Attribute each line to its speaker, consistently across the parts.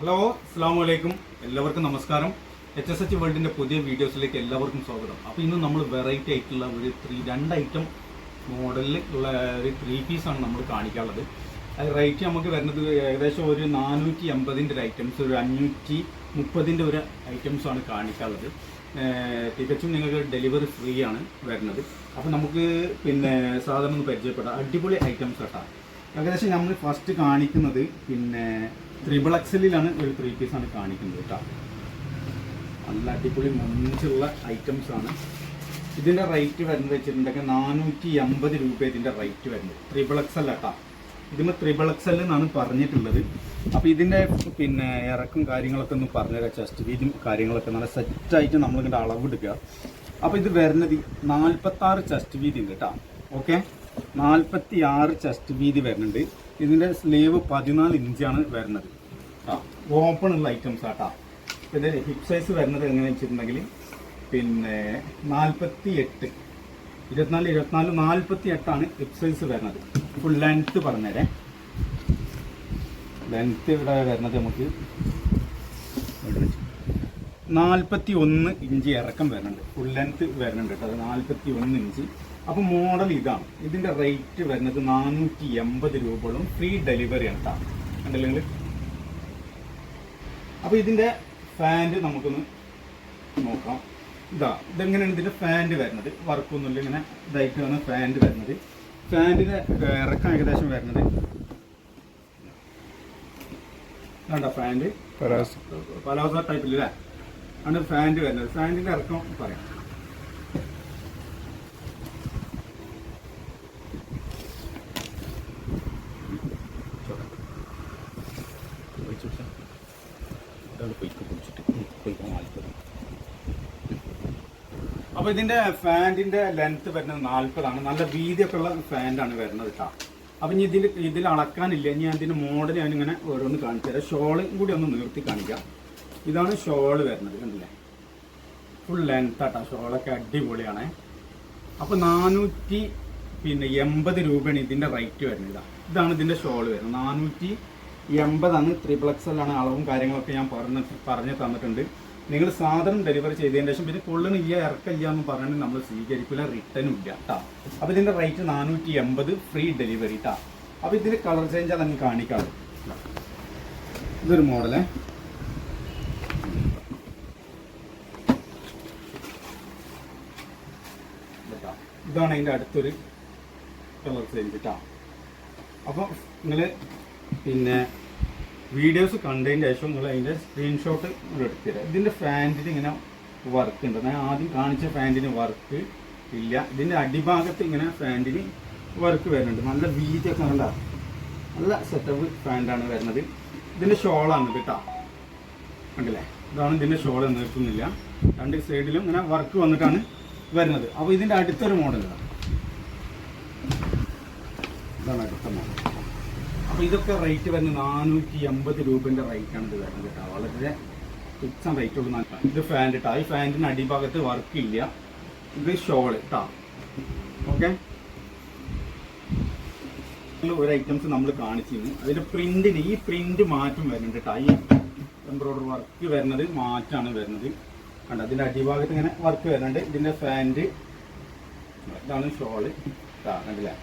Speaker 1: Hello അസ്സാം വലൈക്കും എല്ലാവർക്കും നമസ്കാരം. എച്ച് എസ് എച്ച് വേൾഡിന്റെ പുതിയ വീഡിയോസിലേക്ക് എല്ലാവർക്കും സ്വാഗതം. അപ്പോൾ ഇന്ന് നമ്മൾ വെറൈറ്റി ആയിട്ടുള്ള ഒരു ത്രീ രണ്ട് ഐറ്റം മോഡലിൽ ഉള്ള ഒരു ത്രീ പീസാണ് നമ്മൾ കാണിക്കാനുള്ളത്. അത് റേറ്റ് നമുക്ക് വരുന്നത് ഏകദേശം ഒരു നാനൂറ്റി അമ്പതിന്റെ ഒരു ഐറ്റംസ് ഒരു അഞ്ഞൂറ്റി മുപ്പതിന്റെ ഒരു ഐറ്റംസാണ് കാണിക്കാനുള്ളത്. തികച്ചും നിങ്ങൾക്ക് ഡെലിവറി ഫ്രീ ആണ് വരുന്നത്. അപ്പോൾ നമുക്ക് പിന്നെ സാധനം ഒന്ന് പരിചയപ്പെടാം. അടിപൊളി ഐറ്റംസ് കേട്ടോ ഏകദേശം നമ്മൾ ഫസ്റ്റ് കാണിക്കുന്നത് പിന്നെ ത്രിബിൾ എക്സലിലാണ് ഒരു ത്രീ പീസാണ് കാണിക്കുന്നത് കേട്ടോ നല്ല അടിപൊളി മൊഞ്ചുള്ള ഐറ്റംസ് ആണ്. ഇതിന്റെ റേറ്റ് വരുന്നത് വെച്ചിട്ടുണ്ടെങ്കിൽ നാനൂറ്റി എൺപത് രൂപ ഇതിന്റെ റേറ്റ് വരുന്നത് ത്രിബിൾ എക്സൽ കേട്ടോ ഇതിന് ത്രിബിൾ എക്സൽ എന്നാണ് പറഞ്ഞിട്ടുള്ളത്. അപ്പോൾ ഇതിന്റെ പിന്നെ ഇറക്കും കാര്യങ്ങളൊക്കെ ഒന്ന് പറഞ്ഞുതരാം. ചെസ്റ്റ് വീതും കാര്യങ്ങളൊക്കെ നല്ല സെറ്റായിട്ട് നമ്മളിങ്ങനെ അളവെടുക്കുക. അപ്പോൾ ഇത് വരുന്നത് നാൽപ്പത്താറ് ചെസ്റ്റ് വീതി ഉണ്ട് കേട്ടോ ഓക്കെ നാൽപ്പത്തി ആറ് ചെസ്റ്റ് വീതി വരുന്നുണ്ട്. ഇതിന്റെ സ്ലീവ് പതിനാല് ഇഞ്ചാണ് വരുന്നത്. ഓപ്പൺ ഉള്ള ഐറ്റംസ് ആട്ടാ. ഇതിന്റെ ഹിപ്പ് സൈസ് വരുന്നത് എങ്ങനെയാണെന്ന് വെച്ചിട്ടുണ്ടെങ്കിൽ പിന്നെ നാൽപ്പത്തി എട്ട് ഇരുപത്തിനാല് ഇരുപത്തിനാല് നാൽപ്പത്തി എട്ടാണ് ഹിപ്പ് സൈസ് വരുന്നത്. ഫുൾ ലെങ്ത്ത് പറഞ്ഞേരെ. ലെങ്ത്ത് ഇവിടെ വരുന്നത് നമുക്ക് നാൽപ്പത്തി ഒന്ന് ഇഞ്ച് ഇറക്കം വരുന്നുണ്ട്. ഫുൾ ലെങ്ത്ത് വരുന്നുണ്ട് കേട്ടോ. അത് നാൽപ്പത്തി ഒന്ന് ഇഞ്ച് അപ്പോൾ മോഡൽ ഇതാണ്. ഇതിന്റെ റേറ്റ് വരുന്നത് നാനൂറ്റി എൺപത് രൂപകളും ഫ്രീ ഡെലിവറിയാണ് കേട്ടോ കണ്ടില്ലെങ്കിൽ അപ്പൊ അപ്പോൾ ഇതിന്റെ ഫാന്റ് നമുക്കൊന്ന് നോക്കാം. ഇതാ ഇതെങ്ങനെയാണ് ഇതിന്റെ ഫാന്റ് വരുന്നത്? വർക്കൊന്നുമില്ല ഇങ്ങനെ ഇതായിട്ടാണ് ഫാന്റ് വരുന്നത്. ഫാന്റിന്റെ ഇറക്കം ഏകദേശം വരുന്നത്. വേണ്ട ഫാന്റ് പലാസ ടൈപ്പിലല്ലേ ആണ് ഫാന്റ് വരുന്നത്. ഫാന്റിന്റെ ഇറക്കം പറയാം. അപ്പൊ ഇതിന്റെ ഫാന്റിന്റെ ലെങ്ത് വരുന്നത് നാല്പതാണ്. നല്ല വീതിയൊക്കെ ഉള്ള ഫാന്റാണ് വരുന്നത് കേട്ടോ അപ്പൊ ഇനി ഇതിൽ ഇതിൽ അളക്കാനില്ല. ഇനി ഞാൻ ഇതിന്റെ മോഡൽ ഞാൻ ഇങ്ങനെ ഓരോന്ന് കാണിച്ചു തരാം. ഷോളും കൂടി ഒന്ന് നിർത്തി കാണിക്കാം. ഇതാണ് ഷോൾ വരുന്നത് കണ്ടില്ലേ? ഫുൾ ലെങ്ത് ആട്ടാ. ഷോളൊക്കെ അടിപൊളിയാണ്. അപ്പൊ നാനൂറ്റി പിന്നെ എൺപത് രൂപയാണ് ഇതിന്റെ റേറ്റ് വരുന്നത് ഇതാ ഇതാണ് ഇതിന്റെ ഷോൾ വരുന്നത്. നാനൂറ്റി എൺപതാണ് ത്രിപിൾ എക്സലാണ് അളവും കാര്യങ്ങളൊക്കെ ഞാൻ പറഞ്ഞ് പറഞ്ഞു തന്നിട്ടുണ്ട്. നിങ്ങൾ സാധനം ഡെലിവറി ചെയ്തതിന് ശേഷം പിന്നെ കൊള്ളണില്ല ഇറക്കില്ല എന്ന് പറഞ്ഞിട്ട് നമ്മൾ സ്വീകരിക്കില്ല റിട്ടേൺ ഇല്ല കേട്ടോ അപ്പോൾ ഇതിന്റെ റേറ്റ് നാനൂറ്റി എൺപത് ഫ്രീ ഡെലിവറി കേട്ടോ അപ്പോൾ ഇതിന്റെ കളർ ചേഞ്ച് അതങ്ങ് കാണിക്കാം. ഇതൊരു മോഡലേ ഇതാ. ഇതാണ് അതിന്റെ അടുത്തൊരു കളർ ചേഞ്ച് കേട്ടോ അപ്പോൾ നിങ്ങൾ പിന്നെ വീഡിയോസ് കണ്ടതിന് ശേഷം നിങ്ങൾ അതിന്റെ സ്ക്രീൻഷോട്ട് എടുത്തില്ല ഇതിന്റെ ഫാന്റിന് ഇങ്ങനെ വർക്ക് ഉണ്ട്. ഞാൻ ആദ്യം കാണിച്ച ഫാന്റിന് വർക്ക് ഇല്ല. ഇതിന്റെ അടിഭാഗത്ത് ഇങ്ങനെ ഫാന്റിന് വർക്ക് വരുന്നുണ്ട്. നല്ല വീതിയൊക്കെ കണ്ട? നല്ല സെറ്റപ്പ് ഫാന്റാണ് വരുന്നത്. ഇതിന്റെ ഷോളാണ് കേട്ടോ കണ്ടില്ലേ? ഇതാണ് ഇതിന്റെ ഷോൾ നിർത്തുന്നില്ല രണ്ട് സൈഡിലും ഇങ്ങനെ വർക്ക് വന്നിട്ടാണ് വരുന്നത്. അപ്പോൾ ഇതിന്റെ അടുത്തൊരു മോഡലാണ് ഇതാണ് അടുത്ത മോഡൽ അപ്പോൾ ഇതൊക്കെ റേറ്റ് വരുന്നത് നാനൂറ്റി എൺപത് റേറ്റ് റേറ്റാണ് ഇത് വരുന്നത് കേട്ടോ. വളരെ ഫിക്സ് റേറ്റ് ഉള്ള ഇത് ഫാൻ കേട്ടോ ഈ ഫാന്റിന് അടിഭാഗത്ത് വർക്ക് ഇല്ല. ഇത് ഷോൾ കേട്ടോ ഓക്കെ ഒരു ഐറ്റംസ് നമ്മൾ കാണിച്ചിരുന്നു. അതിന്റെ പ്രിന്റിന് ഈ പ്രിന്റ് മാറ്റം വരുന്നുണ്ട് കേട്ടോ ഈ എംബ്രോയിഡറി വർക്ക് വരുന്നത് മാറ്റാണ് വരുന്നത്. കണ്ട? അതിന്റെ അടിഭാഗത്ത് ഇങ്ങനെ വർക്ക് വരുന്നുണ്ട്. ഇതിന്റെ ഫാന്റ് ഇതാണ് ഷോൾ കണ്ടില്ലേ?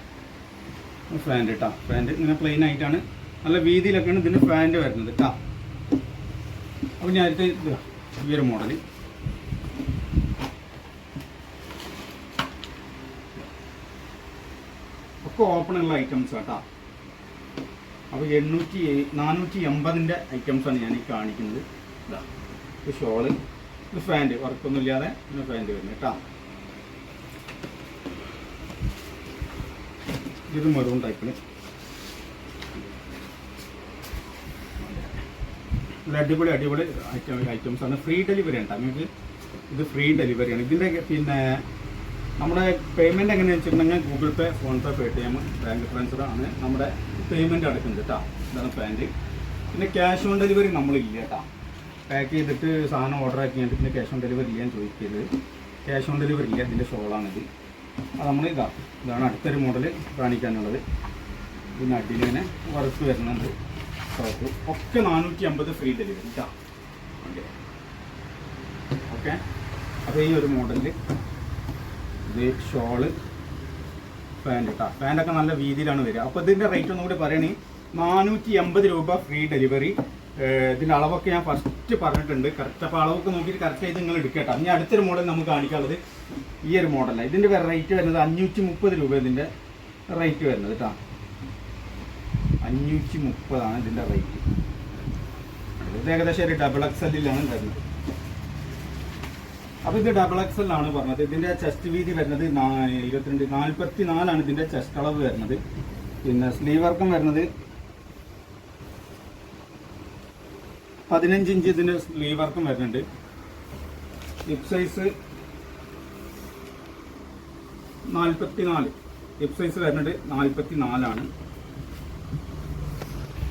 Speaker 1: ഫാന്റ് കേട്ടോ ഫാന്റ് ഇങ്ങനെ പ്ലെയിൻ ആയിട്ടാണ്. നല്ല വീതിയിലൊക്കെയാണ് ഇതിന് ഫാന്റ് വരുന്നത് കേട്ടോ അപ്പോൾ ഞാൻ ഇത് ഈ ഒരു മോഡൽ ഒക്കെ ഓപ്പൺ ഉള്ള ഐറ്റംസ് കേട്ടോ അപ്പോൾ എണ്ണൂറ്റി നാനൂറ്റി എൺപതിന്റെ ഐറ്റംസാണ് ഞാൻ ഈ കാണിക്കുന്നത്. ഇതാ. ഇത് ഷോൾ ഇത് ഫാന്റ് വർക്കൊന്നുമില്ലാതെ പിന്നെ ഫാന്റ് വരുന്നത് കേട്ടോ ഇത് മരവും ടൈപ്പിന് നല്ല അടിപൊളി അടിപൊളി ഐറ്റം ഐറ്റംസ് ആണ്. ഫ്രീ ഡെലിവറി ആണ് നിങ്ങൾക്ക് ഇത് ഫ്രീ ഡെലിവറിയാണ് ഇതിന്റെ പിന്നെ നമ്മുടെ പേയ്മെന്റ് എങ്ങനെയാണെന്ന് വെച്ചിട്ടുണ്ടെങ്കിൽ Google Pay PhonePe Paytm bank transfer ആണ് നമ്മുടെ പേയ്മെന്റ് അടക്കുന്നത് കേട്ടോ ഇതാണ് പാന്റ് പിന്നെ ക്യാഷ് ഓൺ ഡെലിവറി നമ്മളില്ല കേട്ടോ പാക്ക് ചെയ്തിട്ട് സാധനം ഓർഡർ ആക്കി കഴിഞ്ഞിട്ട് പിന്നെ ക്യാഷ് ഓൺ ഡെലിവറി ചെയ്യാൻ ചോദിക്കരുത്. ക്യാഷ് ഓൺ ഡെലിവറി ഇല്ല. ഇതിന്റെ ഷോളാണിത് അത് നമ്മൾ ഇതാ ഇതാണ് അടുത്തൊരു മോഡൽ കാണിക്കാനുള്ളത്. ഇതിന് അടിയിലിങ്ങനെ വറുത്ത് വരുന്നുണ്ട്. ഷോപ്പ് ഒക്കെ നാനൂറ്റി അമ്പത് ഫ്രീ ഡെലിവറി ഓക്കെ. അപ്പോൾ ഈ ഒരു മോഡലിൽ ഇത് ഷോൾ പാന്റ് കേട്ടോ പാന്റൊക്കെ നല്ല വീതിയിലാണ് വരിക. അപ്പോൾ ഇതിന്റെ റേറ്റ് ഒന്നും കൂടി പറയണേ. നാനൂറ്റി എൺപത് രൂപ ഫ്രീ ഡെലിവറി ഇതിന്റെ അളവൊക്കെ ഞാൻ ഫസ്റ്റ് പറഞ്ഞിട്ടുണ്ട്. കറക്റ്റ് അപ്പോൾ അളവൊക്കെ നോക്കിയിട്ട് കറക്റ്റ് ചെയ്ത് നിങ്ങൾ എടുക്കട്ടോ. ഇനി അടുത്തൊരു മോഡൽ നമുക്ക് കാണിക്കാനുള്ളത്. ഈ ഒരു മോഡലാണ് ഇതിന്റെ റേറ്റ് വരുന്നത് അഞ്ഞൂറ്റി മുപ്പത് രൂപ ഇതിന്റെ റേറ്റ് വരുന്നത് കേട്ടോ അഞ്ഞൂറ്റി മുപ്പതാണ് ഇതിന്റെ റേറ്റ് ഇത് ഏകദേശം ഒരു ഡബിൾ എക്സലിലാണ് വരുന്നത് അപ്പോൾ ഇത് ഡബിൾ എക്സ് എല്ലാണ് പറഞ്ഞത്. ഇതിന്റെ ചെസ്റ്റ് വീതി വരുന്നത് ഇരുപത്തിരണ്ട് നാൽപ്പത്തി നാലാണ് ഇതിന്റെ ചെസ്റ്റ് അളവ് വരുന്നത്. പിന്നെ സ്ലീവ് വർക്കം വരുന്നത് പതിനഞ്ച് ഇഞ്ച് ഇതിന്റെ സ്ലീവ് വർക്കം വരുന്നുണ്ട്. ഹിപ്പ് സൈസ് നാൽപ്പത്തി നാല് സൈസ് വരുന്നത് നാൽപ്പത്തി നാലാണ്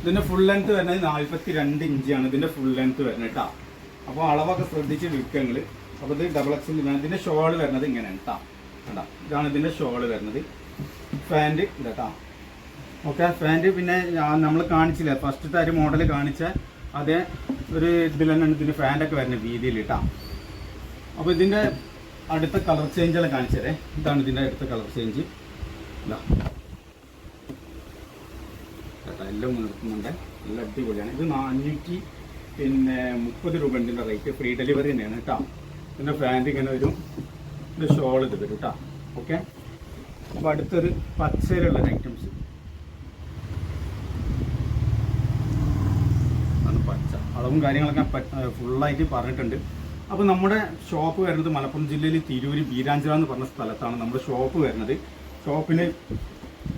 Speaker 1: ഇതിന്റെ ഫുൾ ലെങ്ത് വരുന്നത് നാൽപ്പത്തി രണ്ട് ഇഞ്ചാണ് ഇതിന്റെ ഫുൾ ലെങ്ത് വരുന്നത് കേട്ടോ അപ്പോൾ അളവൊക്കെ ശ്രദ്ധിച്ച് വിൽക്കങ്ങൾ അപ്പോൾ ഇത് ഡബിൾ എക്സ് ഇതിന്റെ ഷോൾ വരുന്നത് ഇങ്ങനെയാണ് കേട്ടോ കണ്ടോ? ഇതാണ് ഇതിന്റെ ഷോൾ വരുന്നത്. ഫാന്റ് ഇതാ ഓക്കെ ഫാന്റ് പിന്നെ നമ്മൾ കാണിച്ചില്ല? ഫസ്റ്റത്തെ ഒരു മോഡൽ കാണിച്ച അതേ ഒരു ഇതിൽ തന്നെയാണ് ഇതിന്റെ ഫാന്റൊക്കെ വരുന്നത് വീതിയിൽ കേട്ടോ അപ്പോൾ ഇതിന്റെ അടുത്ത കളർ ചേഞ്ചുകൾ കാണിച്ചതേ ഇതാണ് ഇതിന്റെ അടുത്ത കളർ ചേഞ്ച്. ഇതാ. എല്ലാം നിർത്തുന്നുണ്ട് നല്ല അടിപൊളിയാണ്. ഇത് നാനൂറ്റി പിന്നെ മുപ്പത് രൂപ ഇതിന്റെ റേറ്റ് ഫ്രീ ഡെലിവറി തന്നെയാണ് കേട്ടോ. ഇതിന്റെ ഫാന്റ് ഇങ്ങനെ വരും. ഇത് ഷോൾ ഇത് വരും കേട്ടോ. ഓക്കെ അപ്പോൾ അടുത്തൊരു പച്ചയിലുള്ള ഐറ്റംസ് ആണ് പച്ച. അളവും കാര്യങ്ങളൊക്കെ ഫുള്ളായിട്ട് പറഞ്ഞിട്ടുണ്ട്. അപ്പോൾ നമ്മുടെ ഷോപ്പ് വരുന്നത് മലപ്പുറം ജില്ലയിൽ തിരൂര് ബീരാഞ്ചിറ എന്ന് പറഞ്ഞ സ്ഥലത്താണ് നമ്മുടെ ഷോപ്പ് വരുന്നത്. ഷോപ്പിന്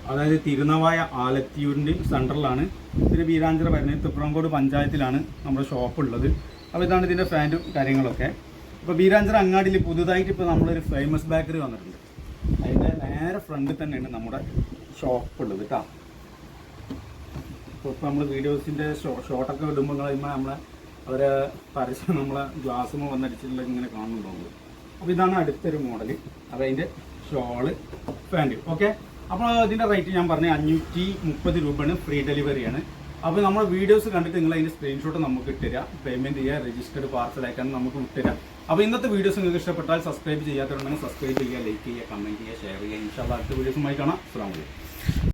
Speaker 1: അതായത് തിരുനവായ ആലത്തിയൂരിന്റെ സെന്ററിലാണ് ഇതിന് ബീരാഞ്ചിറ വരുന്നത്. തിപ്പുറംകോട് പഞ്ചായത്തിലാണ് നമ്മുടെ ഷോപ്പ് ഉള്ളത്. അപ്പോൾ ഇതാണ് ഇതിന്റെ ഫാന്റും കാര്യങ്ങളൊക്കെ. അപ്പോൾ ബീരാഞ്ചിറ അങ്ങാടിയിൽ പുതുതായിട്ട് ഇപ്പോൾ നമ്മളൊരു ഫേമസ് ബേക്കറി വന്നിട്ടുണ്ട്. അതിന്റെ നേരെ ഫ്രണ്ടിൽ തന്നെയാണ് നമ്മുടെ ഷോപ്പ് ഉള്ളത് കേട്ടോ ഇപ്പോൾ നമ്മൾ വീഡിയോസിന്റെ ഷോട്ടൊക്കെ നിങ്ങൾ നമ്മളെ അവരെ പരസ്യം നമ്മളെ ഗ്ലാസ്സുമ്പോൾ വന്നടിച്ചിട്ടുള്ള ഇങ്ങനെ കാണുന്നുണ്ടാവുള്ളൂ അപ്പോൾ ഇതാണ് അടുത്തൊരു മോഡൽ അപ്പോൾ അതിന്റെ ഷോൾ പാന്റ് ഓക്കെ അപ്പോൾ ഇതിന്റെ റേറ്റ് ഞാൻ പറഞ്ഞ അഞ്ഞൂറ്റി മുപ്പത് രൂപയാണ് ഫ്രീ ഡെലിവറിയാണ് അപ്പോൾ നമ്മൾ വീഡിയോസ് കണ്ടിട്ട് നിങ്ങൾ അതിന്റെ സ്ക്രീൻഷോട്ട് നമുക്ക് ഇട്ടുതരിക പേയ്മെന്റ് ചെയ്യുക രജിസ്റ്റേർഡ് പാർസൽ അയക്കാൻ നമുക്ക് വിട്ടുതരാം. അപ്പോൾ ഇന്നത്തെ വീഡിയോസ് നിങ്ങൾക്ക് ഇഷ്ടപ്പെട്ടാൽ സബ്സ്ക്രൈബ് ചെയ്യാത്തവരുണ്ടെങ്കിൽ സബ്സ്ക്രൈബ് ചെയ്യുക ലൈക്ക് ചെയ്യുക കമന്റ് ചെയ്യുക ഷെയർ ചെയ്യുക. ഇൻഷാല്ല അടുത്ത വീഡിയോസുമായി കാണാം. അസ്സാം വലൈക്കും